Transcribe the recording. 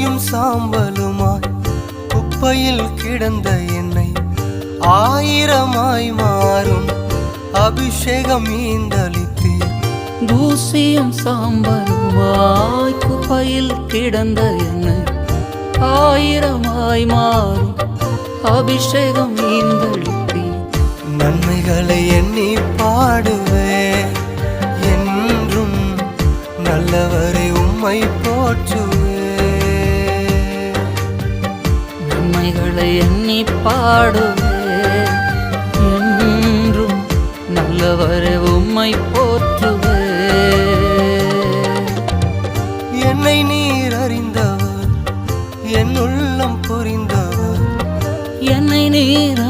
தூசியும் சாம்பலுமாய் குப்பையில் கிடந்த என்னை ஆயிரமாய் மாறும். அபிஷேகம் ஈந்தளித்தீர் தூசியும் சாம்பலுமாய் குப்பையில் கிடந்த என்னை ஆயிரமாய் மாறும். அபிஷேகம் ஈந்தளித்தீ நன்மைகளை எண்ணி பாடுவேன். என்றும் நல்லவரை உம்மை போற்றுவேன். நன்மைகளை எண்ணி பாடுவே. என்றும் நல்லவரே உம்மை போற்றுவே. என்னை நீர் அறிந்தவர் என் உள்ளம் புரிந்தவர். என்னை நீர்